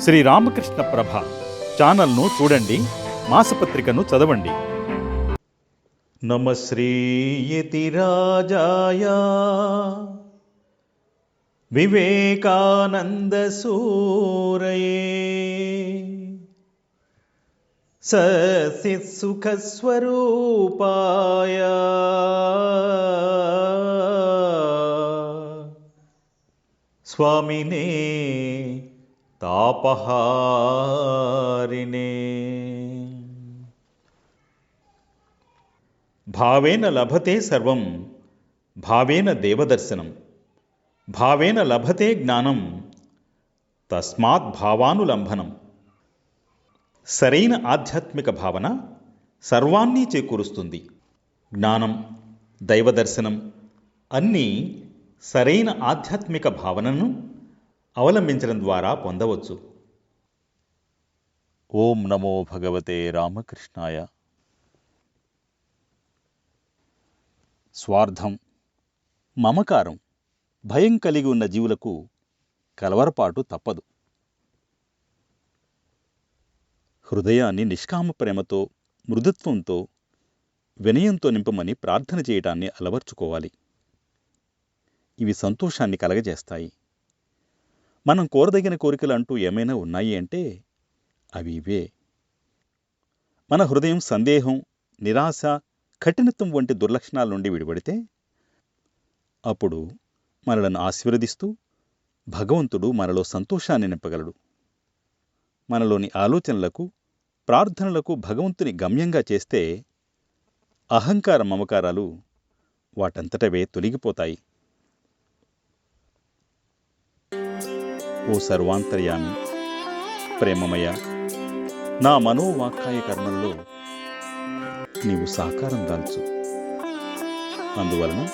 శ్రీ రామకృష్ణ ప్రభ ఛానల్ను చూడండి మాసపత్రికను చదవండి. నమశ్రీయతి రాజాయ. వివేకానంద సూరయే. ససిసుఖస్వరూపాయ స్వామినే తాపహారిణే. భావేన లభతే సర్వం భావేన దేవదర్శనం. భావేన లభతే జ్ఞానం తస్మాత్ భావానులంబనం సరైన ఆధ్యాత్మిక భావన సర్వాన్ని చేకూరుస్తుంది. జ్ఞానం దైవదర్శనం అన్నీ సరైన ఆధ్యాత్మిక భావనను అవలంబించడం ద్వారా పొందవచ్చు. ఓం నమో భగవతే రామకృష్ణాయ. స్వార్థం మమకారం భయం కలిగి ఉన్న జీవులకు కలవరపాటు తప్పదు. హృదయాన్ని నిష్కామ ప్రేమతో మృదుత్వంతో వినయంతో నింపమని ప్రార్థన చేయటాన్ని అలవర్చుకోవాలి. ఇవి సంతోషాన్ని కలగజేస్తాయి. మనం కోరదగిన కోరికలు అంటూ ఏమైనా ఉన్నాయి అంటే అవి ఇవే. మన హృదయం సందేహం నిరాశ కఠినత్వం వంటి దుర్లక్షణాల నుండి విడిపడితే అప్పుడు మనలను ఆశీర్వదిస్తూ భగవంతుడు మనలో సంతోషాన్ని నింపగలడు. మనలోని ఆలోచనలకు ప్రార్థనలకు భగవంతుని గమ్యంగా చేస్తే అహంకార మమకారాలు వాటంతటవే తొలగిపోతాయి. ఓ సర్వాంతర్యామి ప్రేమమయ. నా మనోవాక్కాయ కర్మల్లో నీవు సాకారం దాల్చు. అందువలన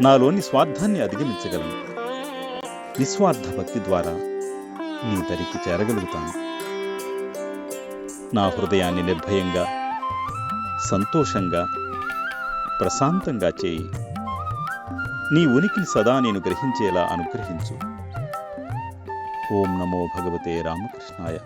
నాలోని స్వార్థాన్ని అధిగమించగలను. నిస్వార్థ భక్తి ద్వారా నీ దరికి చేరగలుగుతాను. నా హృదయాన్ని నిర్భయంగా సంతోషంగా ప్రశాంతంగా చేయి. నీ ఉనికిని సదా నేను గ్రహించేలా అనుగ్రహించు. ఓం నమో భగవతే రామకృష్ణాయ.